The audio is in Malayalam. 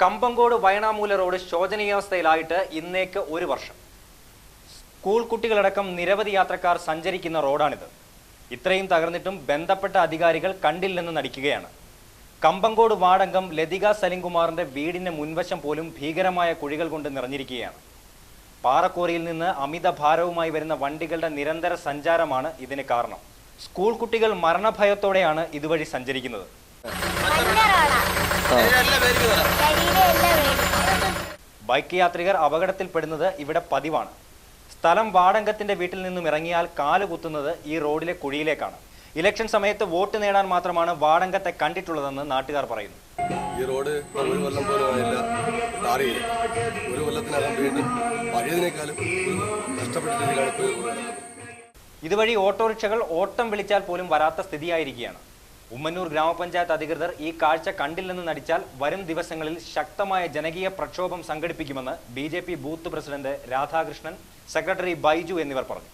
കമ്പങ്കോട് വയനാമൂല റോഡ് ശോചനീയാവസ്ഥയിലായിട്ട് ഇന്നേക്ക് ഒരു വർഷം. സ്കൂൾ കുട്ടികളടക്കം നിരവധി യാത്രക്കാർ സഞ്ചരിക്കുന്ന റോഡാണിത്. ഇത്രയും തകർന്നിട്ടും ബന്ധപ്പെട്ട അധികാരികൾ കണ്ടില്ലെന്ന് നടിക്കുകയാണ്. കമ്പങ്കോട് വാടങ്കം ലതിക സലിംകുമാറിന്റെ വീടിന്റെ മുൻവശം പോലും ഭീകരമായ കുഴികൾ കൊണ്ട് നിറഞ്ഞിരിക്കുകയാണ്. പാറക്കോറിയിൽ നിന്ന് അമിത ഭാരവുമായി വരുന്ന വണ്ടികളുടെ നിരന്തര സഞ്ചാരമാണ് ഇതിന് കാരണം. സ്കൂൾ കുട്ടികൾ മരണഭയത്തോടെയാണ് ഇതുവഴി സഞ്ചരിക്കുന്നത്. ബൈക്ക് യാത്രികർ അപകടത്തിൽപ്പെടുന്നത് ഇവിടെ പതിവാണ്. സ്ഥലം വാടങ്കത്തിന്റെ വീട്ടിൽ നിന്നും ഇറങ്ങിയാൽ കാൽ കുത്തുന്നത് ഈ റോഡിലെ കുഴിയിലേക്കാണ്. ഇലക്ഷൻ സമയത്ത് വോട്ട് നേടാൻ മാത്രമാണ് വാടങ്കത്തെ കണ്ടിട്ടുള്ളതെന്ന് നാട്ടുകാർ പറയുന്നു. ഈ റോഡ് ഒരു കൊല്ലം പോലും ആയില്ല. ഒരു കൊല്ലത്തിനകം വീണ്ടും പഴയതിനേക്കാളും നഷ്ടപ്പെട്ട രീതിയിലാണ്. ഇതുവഴി ഓട്ടോറിക്ഷകൾ ഓട്ടം വിളിച്ചാൽ പോലും വരാത്ത സ്ഥിതിയായിരിക്കുകയാണ്. ഉമ്മന്നൂർ ഗ്രാമപഞ്ചായത്ത് അധികൃതർ ഈ കാഴ്ച കണ്ടില്ലെന്ന് നടിച്ചാൽ വരും ദിവസങ്ങളിൽ ശക്തമായ ജനകീയ പ്രക്ഷോഭം സംഘടിപ്പിക്കുമെന്ന് B booth president Radhakrishnan secretary Baiju എന്നിവർ പറഞ്ഞു.